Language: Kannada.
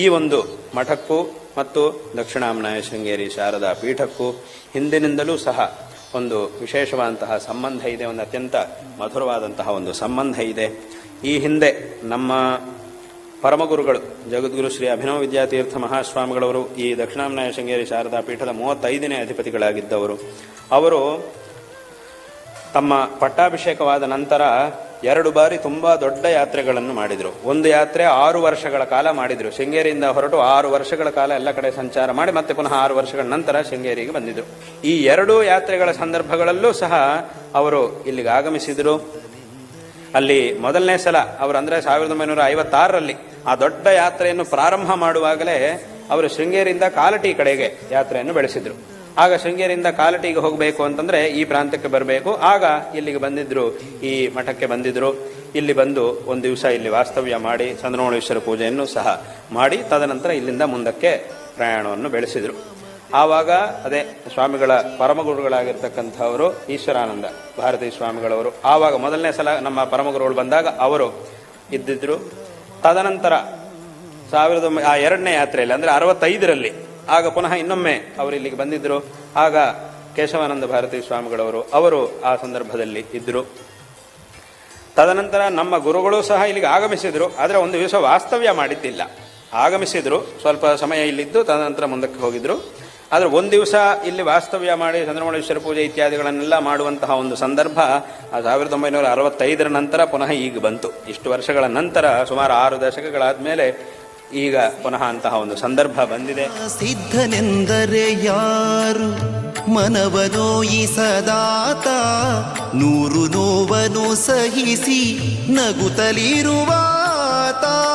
ಈ ಒಂದು ಮಠಕ್ಕೂ ಮತ್ತು ದಕ್ಷಿಣಾಮ್ನಾಯ ಶೃಂಗೇರಿ ಶಾರದಾ ಪೀಠಕ್ಕೂ ಹಿಂದಿನಿಂದಲೂ ಸಹ ಒಂದು ವಿಶೇಷವಾದಂತಹ ಸಂಬಂಧ ಇದೆ, ಒಂದು ಅತ್ಯಂತ ಮಧುರವಾದಂತಹ ಒಂದು ಸಂಬಂಧ ಇದೆ. ಈ ಹಿಂದೆ ನಮ್ಮ ಪರಮಗುರುಗಳು ಜಗದ್ಗುರು ಶ್ರೀ ಅಭಿನವ ವಿದ್ಯಾತೀರ್ಥ ಮಹಾಸ್ವಾಮಿಗಳವರು, ಈ ದಕ್ಷಿಣಾಮ್ನಾಯ ಶೃಂಗೇರಿ ಶಾರದಾ ಪೀಠದ ಮೂವತ್ತೈದನೇ ಅಧಿಪತಿಗಳಾಗಿದ್ದವರು. ಅವರು ತಮ್ಮ ಪಟ್ಟಾಭಿಷೇಕವಾದ ನಂತರ ಎರಡು ಬಾರಿ ತುಂಬ ದೊಡ್ಡ ಯಾತ್ರೆಗಳನ್ನು ಮಾಡಿದರು. ಒಂದು ಯಾತ್ರೆ ಆರು ವರ್ಷಗಳ ಕಾಲ ಮಾಡಿದರು. ಶೃಂಗೇರಿಯಿಂದ ಹೊರಟು ಆರು ವರ್ಷಗಳ ಕಾಲ ಎಲ್ಲ ಕಡೆ ಸಂಚಾರ ಮಾಡಿ ಮತ್ತೆ ಪುನಃ ಆರು ವರ್ಷಗಳ ನಂತರ ಶೃಂಗೇರಿಗೆ ಬಂದಿದ್ದರು ಈ ಎರಡೂ ಯಾತ್ರೆಗಳ ಸಂದರ್ಭಗಳಲ್ಲೂ ಸಹ ಅವರು ಇಲ್ಲಿಗೆ ಆಗಮಿಸಿದರು. ಅಲ್ಲಿ ಮೊದಲನೇ ಸಲ ಅವರು ಅಂದರೆ ಸಾವಿರದ ಒಂಬೈನೂರ ಐವತ್ತಾರರಲ್ಲಿ ಆ ದೊಡ್ಡ ಯಾತ್ರೆಯನ್ನು ಪ್ರಾರಂಭ ಮಾಡುವಾಗಲೇ ಅವರು ಶೃಂಗೇರಿಯಿಂದ ಕಾಲಟಿ ಕಡೆಗೆ ಯಾತ್ರೆಯನ್ನು ಬೆಳೆಸಿದ್ರು. ಆಗ ಶೃಂಗೇರಿಯಿಂದ ಕಾಲಟಿಗೆ ಹೋಗಬೇಕು ಅಂತಂದ್ರೆ ಈ ಪ್ರಾಂತಕ್ಕೆ ಬರಬೇಕು. ಆಗ ಇಲ್ಲಿಗೆ ಬಂದಿದ್ರು, ಈ ಮಠಕ್ಕೆ ಬಂದಿದ್ರು. ಇಲ್ಲಿ ಬಂದು ಒಂದು ದಿವಸ ಇಲ್ಲಿ ವಾಸ್ತವ್ಯ ಮಾಡಿ, ಚಂದ್ರಮೌಳೇಶ್ವರ ಪೂಜೆಯನ್ನು ಸಹ ಮಾಡಿ, ತದನಂತರ ಇಲ್ಲಿಂದ ಮುಂದಕ್ಕೆ ಪ್ರಯಾಣವನ್ನು ಬೆಳೆಸಿದ್ರು. ಆವಾಗ ಅದೇ ಸ್ವಾಮಿಗಳ ಪರಮಗುರುಗಳಾಗಿರ್ತಕ್ಕಂಥವರು ಈಶ್ವರಾನಂದ ಭಾರತೀ ಸ್ವಾಮಿಗಳವರು, ಆವಾಗ ಮೊದಲನೇ ಸಲ ನಮ್ಮ ಪರಮಗುರುಗಳು ಬಂದಾಗ ಅವರು ಇದ್ದಿದ್ರು. ತದನಂತರ ಸಾವಿರದ ಆ ಎರಡನೇ ಯಾತ್ರೆಯಲ್ಲಿ, ಅಂದರೆ ಅರವತ್ತೈದರಲ್ಲಿ ಆಗ ಪುನಃ ಇನ್ನೊಮ್ಮೆ ಅವರು ಇಲ್ಲಿಗೆ ಬಂದಿದ್ದರು. ಆಗ ಕೇಶವಾನಂದ ಭಾರತೀ ಸ್ವಾಮಿಗಳವರು ಅವರು ಆ ಸಂದರ್ಭದಲ್ಲಿ ಇದ್ದರು. ತದನಂತರ ನಮ್ಮ ಗುರುಗಳು ಸಹ ಇಲ್ಲಿಗೆ ಆಗಮಿಸಿದರು. ಆದರೆ ಒಂದು ದಿವಸ ವಾಸ್ತವ್ಯ ಮಾಡಿದ್ದಿಲ್ಲ. ಆಗಮಿಸಿದರು. ಸ್ವಲ್ಪ ಸಮಯ ಇಲ್ಲಿದ್ದು, ತದನಂತರ ಮುಂದಕ್ಕೆ ಹೋಗಿದ್ದರು ಆದರೆ ಒಂದು ದಿವಸ ಇಲ್ಲಿ ವಾಸ್ತವ್ಯ ಮಾಡಿ, ಚಂದ್ರಮೌಳೇಶ್ವರ ಪೂಜೆ ಇತ್ಯಾದಿಗಳನ್ನೆಲ್ಲ ಮಾಡುವಂತಹ ಒಂದು ಸಂದರ್ಭ ಸಾವಿರದ ಒಂಬೈನೂರ ಅರವತ್ತೈದರ ನಂತರ ಪುನಃ ಈಗ ಬಂತು. ಇಷ್ಟು ವರ್ಷಗಳ ನಂತರ ಸುಮಾರು ಆರು ದಶಕಗಳಾದ ಮೇಲೆ ಈಗ ಪುನಃ ಅಂತಹ ಒಂದು ಸಂದರ್ಭ ಬಂದಿದೆ. ಸಿದ್ಧನೆಂದರೆ ಯಾರು? ಮನವನೋಯಿಸದಾತ ನೂರು ನೋವನು ಸಹಿಸಿ ನಗುತ್ತಲಿರುವಾತ